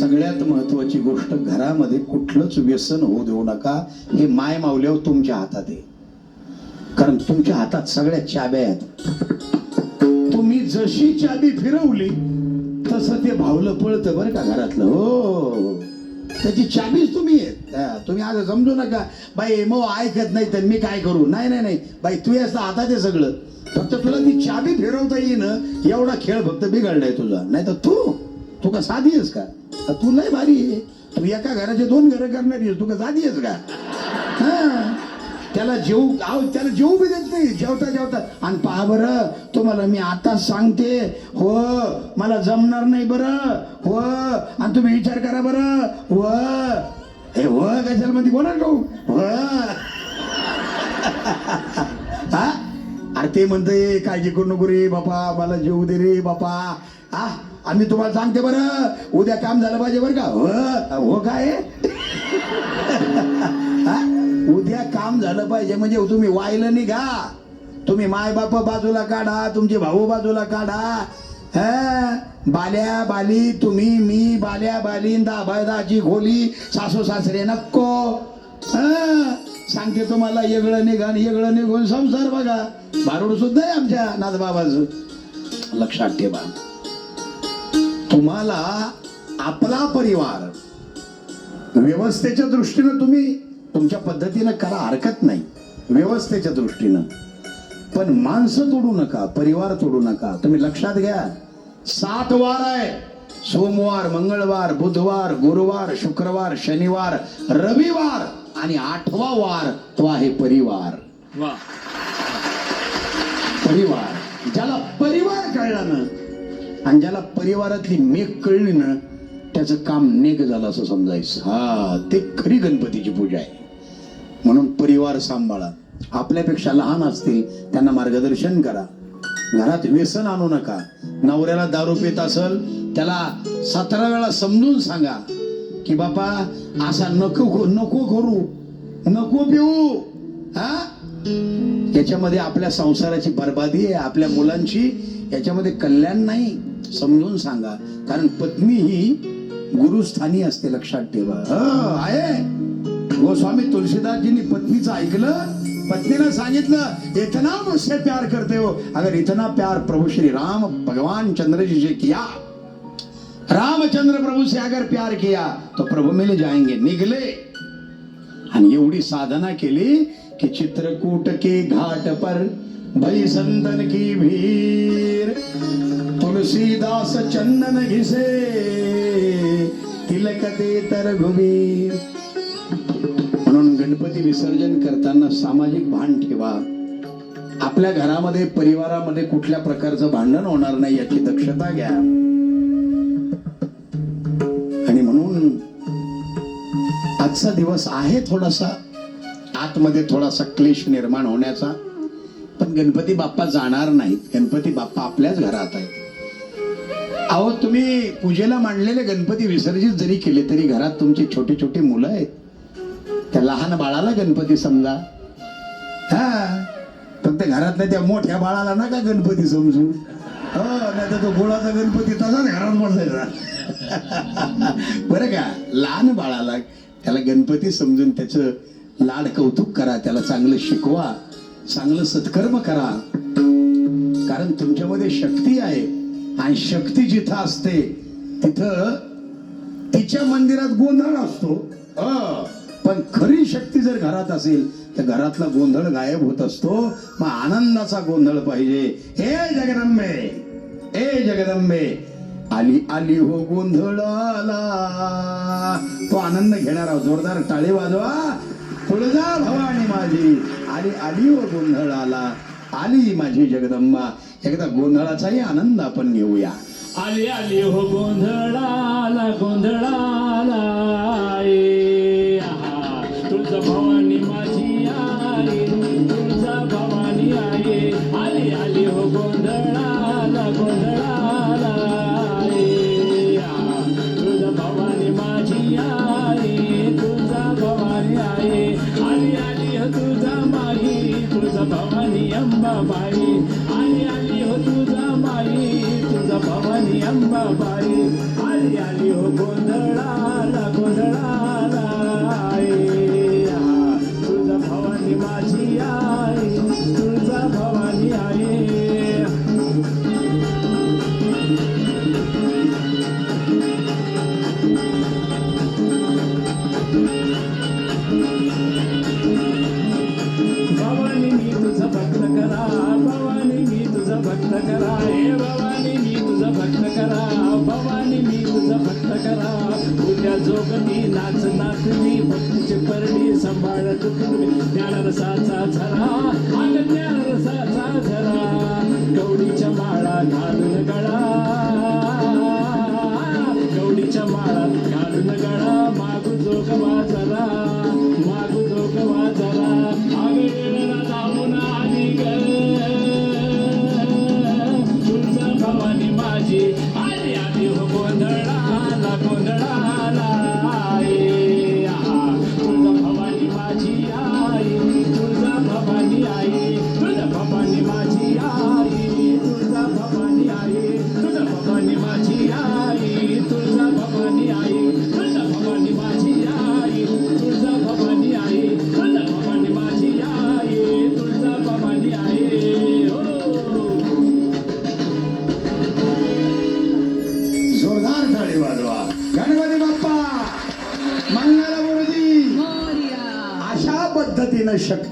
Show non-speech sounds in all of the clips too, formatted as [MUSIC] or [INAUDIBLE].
सगळ्यात महत्वाची गोष्ट घरामध्ये कुठलंच व्यसन होऊ देऊ नका. हे माय मावल्यावर तुमच्या हातात आहे. कारण तुमच्या हातात सगळ्या चाब्या आहेत. तुम्ही जशी चाबी फिरवली तसं ते भावलं पळतं बरं का घरातलं. हो. त्याची चाबीच तुम्ही तुम्ही आज समजू नका. बाई मग ऐकत नाही तर मी काय करू? नाही नाही नाही. बाई तू असं आता ते सगळं. फक्त तुला ती चाबी फिरवता येईन. एवढा खेळ फक्त बिघडलाय तुझा. नाही तर तू तू का साधी आहेस का? तू लय भारी आहे. तू एका घराचे दोन घरं करणार आहेस. तू का साधी आहेस का? हा. त्याला जेऊ आव त्याला जेऊ बी देत नाही. जेवता जेवता. आणि पहा बरं तुम्हाला मी आता सांगते. हो मला जमणार नाही बरं. हो आणि तुम्ही विचार करा बरं. व हे हो, व कशाला म्हणते बोला तो हो. व [LAUGHS] हा. अरे ते म्हणते काळजी करू नको रे बापा मला जेऊ दे रे बापा. हा? आम्ही तुम्हाला सांगते बरं उद्या काम झालं पाहिजे बरं का? हो. हो काय? उद्या काम झालं पाहिजे. म्हणजे तुम्ही वायलं निघा तुम्ही माय बाप बाजूला काढा तुमचे भाऊ बाजूला काढा. बाल्या बाली तुम्ही मी बाल्या बाली दाबायदाची खोली सासू सासरे नक्को सांगते तुम्हाला येगळं निघा येगळं निघून संसार बघा. भारूड सुद्धा आहे आमच्या नाथबाबाच. लक्षात ठेवा. तुम्हाला आपला परिवार व्यवस्थेच्या दृष्टीनं तुम्ही तुमच्या पद्धतीनं करा हरकत नाही. व्यवस्थेच्या दृष्टीनं. पण माणसं तोडू नका परिवार तोडू नका. तुम्ही लक्षात घ्या. सात वार आहे. सोमवार मंगळवार बुधवार गुरुवार शुक्रवार शनिवार रविवार आणि आठवा वार तो आहे परिवार. वा. परिवार. ज्याला परिवार कळला ना आणि ज्याला परिवारातली मेघ कळली ना त्याचं काम नेक झालं असं समजायचं. हा ते खरी गणपतीची पूजा आहे. म्हणून परिवार सांभाळा. आपल्यापेक्षा लहान असतील त्यांना मार्गदर्शन करा. घरात व्यसन आणू नका. नवऱ्याला दारू पित असल त्याला सतरा वेळा समजून सांगा की बापा असा नको नको करू. नको पिऊ. हा? याच्यामध्ये आपल्या संसाराची बर्बादी आहे आपल्या मुलांची. याच्यामध्ये कल्याण नाही समजून सांगा. कारण पत्नी ही गुरुस्थानी असते लक्षात ठेवा. आहे. गोस्वामी तुलसीदासजींनी पत्नीचं ऐकलं पत्नीनं सांगितलं इतना मुझसे प्यार करते हो. अगर इतना प्यार प्रभु श्री राम भगवान चंद्र जी से किया रामचंद्र प्रभु से अगर प्यार किया तो प्रभु मिल जाएंगे निघले आणि एवढी साधना केली की चित्रकूट के घाट पर भई संतन की भीर तुलसीदास चंदन घिसे तिलक दे तर घुबीर गणपती विसर्जन करताना सामाजिक भान ठेवा. आपल्या घरामध्ये परिवारामध्ये कुठल्या प्रकारचं भांडण होणार नाही याची दक्षता घ्या. आणि म्हणून आजचा दिवस आहे थोडासा आतमध्ये थोडासा क्लेश निर्माण होण्याचा. पण गणपती बाप्पा जाणार नाहीत. गणपती बाप्पा आपल्याच घरात आहेत. अहो तुम्ही पूजेला मांडलेले गणपती विसर्जित जरी केले तरी घरात तुमची छोटी छोटी मुलं आहेत. त्या लहान बाळाला गणपती समजा. हा. फक्त घरातल्या त्या मोठ्या बाळाला ना का गणपती समजू. हो नाही तर तो गुळाचा गणपती तसाच घरात बसायचा. [LAUGHS] बरं का? लहान बाळाला त्याला गणपती समजून त्याचं लाड कौतुक करा त्याला चांगलं शिकवा चांगलं सत्कर्म करा. कारण तुमच्यामध्ये शक्ती आहे आणि शक्ती जिथं असते तिथं तिच्या मंदिरात गोंधळ असतो. अ, पण खरी शक्ती जर घरात असेल तर घरातला गोंधळ गायब होत असतो. मग आनंदाचा गोंधळ पाहिजे. हे जगदंबे हे जगदंबे. आली आली हो गोंधळ आला. तो आनंद घेणार जोरदार टाळे वाजवा. तुळजा भवानी माझी. आली आली हो गोंधळ आला. आली माझी जगदंबा. एकदा गोंधळाचाही आनंद आपण घेऊया. आली आली हो गोंधळाला गोंधळाला my करा भवानी मी तुझं भक्त करा. हे भवानी मी तुझं भक्त करा. भवानी मी तुझं भक्त करा. उद्या जोगती नाच नाचनी भक्तीची परडी सांभाळ तुम्ही ज्ञानरसाचा झरा अग ज्ञानरसाचा झरा. गौरीच्या माळा घालून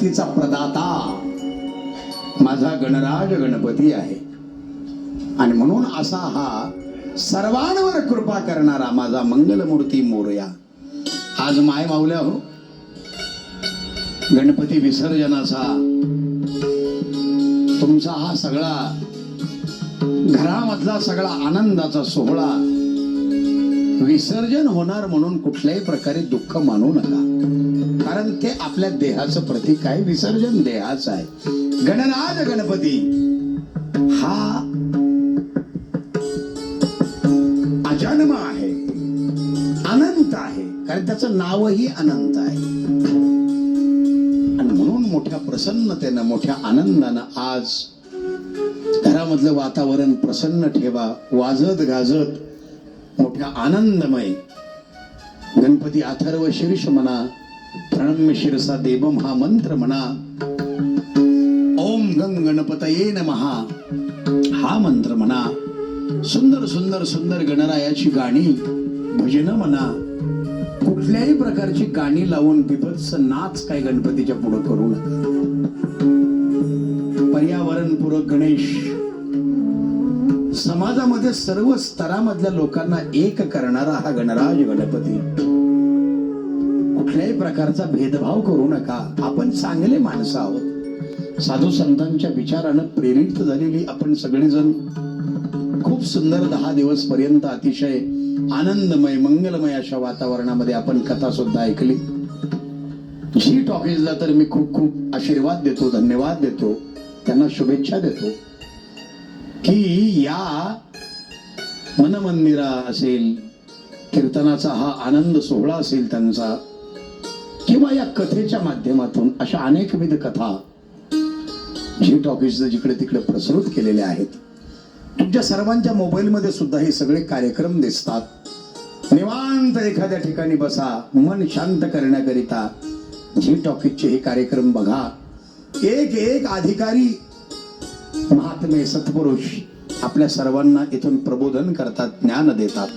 शक्तीचा प्रदाता. माझा गणराज गणपती आहे. आणि म्हणून असा हा सर्वांवर कृपा करणारा माझा मंगलमूर्ती मोरया. आज माय मावल्या हो. गणपती विसर्जनाचा तुमचा हा सगळा घरामधला सगळा आनंदाचा सोहळा विसर्जन होणार म्हणून कुठल्याही प्रकारे दुःख मानू नका. कारण ते आपल्या देहाचं प्रतीक आहे विसर्जन देहाचं आहे. गणराज गणपती. हा अजन्म आहे अनंत आहे कारण त्याचं नावही अनंत आहे. आणि म्हणून मोठ्या प्रसन्नतेनं मोठ्या आनंदानं आज घरामधलं वातावरण प्रसन्न ठेवा वाजत गाजत मोठ्या आनंदमय. गणपती अथर्व शीर्ष म्हणा प्रणम्य शिरसा देवम हा मंत्र म्हणा ओम गंग गणपतये नमहा हा मंत्र म्हणा सुंदर सुंदर सुंदर गणरायाची गाणी भजन म्हणा कुठल्याही प्रकारची गाणी लावून बिभत्स नाच काय गणपतीच्या पुढे करू नका. पर्यावरणपूरक गणेश समाजामध्ये सर्व स्तरामधल्या लोकांना एक करणारा हा गणराज गणपती. कुठल्याही प्रकारचा भेदभाव करू नका. आपण चांगले माणसं आहोत. साधू संतांच्या विचारानं प्रेरित झालेली आपण सगळेजण. खूप सुंदर दहा दिवस पर्यंत अतिशय आनंदमय मंगलमय अशा वातावरणामध्ये आपण कथा सुद्धा ऐकली. जी टॉकीजला तर मी खूप खूप आशीर्वाद देतो धन्यवाद देतो. त्यांना शुभेच्छा देतो. की या मनमंदिरा असेल कीर्तनाचा हा आनंद सोहळा असेल त्यांचा किंवा या कथेच्या माध्यमातून अशा अनेकविध कथा जी टॉकीज जिकडे तिकडे प्रसृत केलेल्या आहेत. तुमच्या सर्वांच्या मोबाईलमध्ये सुद्धा हे सगळे कार्यक्रम दिसतात. निवांत एखाद्या ठिकाणी बसा मन शांत करण्याकरिता झी टॉकीजचे हे कार्यक्रम बघा. एक एक अधिकारी महात्मे सत्पुरुष आपल्या सर्वांना इथून प्रबोधन करतात ज्ञान देतात.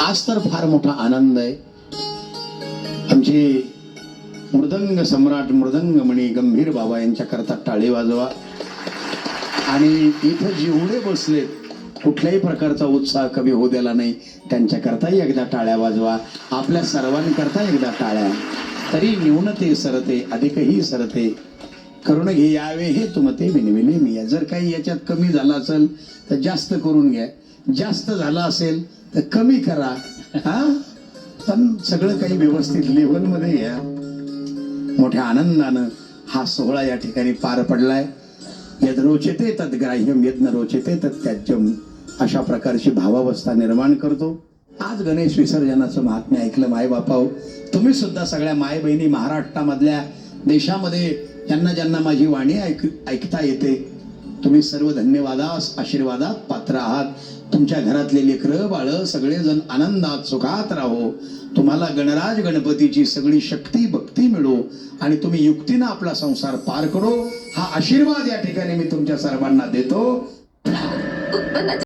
आज तर फार मोठा आनंद आहे. आमचे मृदंग सम्राट मृदंगमणी गंभीर बाबा यांच्याकरता टाळी वाजवा. आणि इथं जेवढे बसले कुठल्याही प्रकारचा उत्साह कमी होऊ दिला नाही. त्यांच्याकरताही एकदा टाळ्या वाजवा. आपल्या सर्वांकरता एकदा टाळ्या. तरी न्यूनते सरते अधिकही सरते. करून घे यावे हे तुमते विनविले मी जर काही याच्यात कमी झालं असेल तर जास्त करून घ्या. जास्त झालं असेल तर कमी करा. हा? पण सगळं काही व्यवस्थित लेवलमध्ये घ्या. मोठ्या आनंदानं हा सोहळा या ठिकाणी पार पडलाय. यद रोचते तत् ग्राह्यम यज्ञ रोचते तत् त्याज्यम. अशा प्रकारची भावावस्था निर्माण करतो. आज गणेश विसर्जनाचं महात्म्य ऐकलं माय बापाव तुम्ही सुद्धा सगळ्या माय बहिणी महाराष्ट्रामधल्या देशामध्ये ज्यांना ज्यांना माझी वाणी ऐक ऐकता येते तुम्ही सर्व धन्यवादास आशीर्वादात पात्र आहात. तुमच्या घरातले लेकरं बाळ सगळेजण आनंदात सुखात राहो. तुम्हाला गणराज गणपतीची सगळी शक्ती भक्ती मिळो आणि तुम्ही युक्तीनं आपला संसार पार करो. हा आशीर्वाद या ठिकाणी मी तुमच्या सर्वांना देतो.